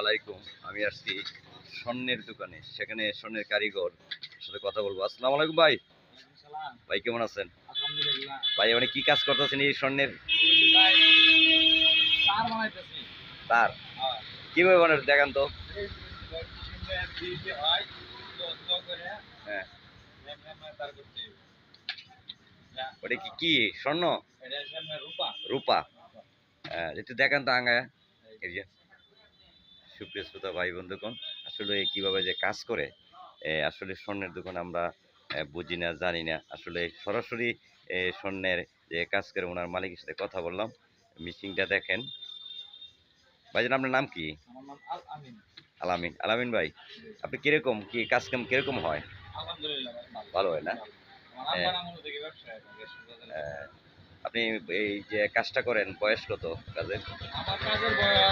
আলাইকুম। আমি আসছি স্বর্ণের দোকানে সেখানে স্বর্ণের কারিগর সাথে কথা বলব। আসসালামু আলাইকুম ভাই। ভাই কেমন আছেন? ভাই মানে কি কাজ করতেছেন এই স্বর্ণের? তার হ্যাঁ। কীভাবে বানার দেখান তো। হ্যাঁ ওটা কি কি স্বর্ণ? রূপা। রূপা। হ্যাঁ একটু দেখান তো আঙ্গায়। সুপ্রিয় শ্রোতা ভাই বন্ধুগণ আসলে কীভাবে যে কাজ করে আসলে স্বর্ণের দোকান আমরা বুঝি না জানি না। আসলে সরাসরি স্বর্ণের যে কাজ করে ওনার মালিকের সাথে কথা বললাম। মিসিংটা দেখেন। ভাইজান আপনার নাম কি? আলামিন আলামিন ভাই আপনি কীরকম কি কাজ কাম কীরকম হয়? ভালো। হয় না? বাজারে। আহ, আপনি এই যে কাজটা করেন বয়স কত কাজের? আমার কাজের বয়স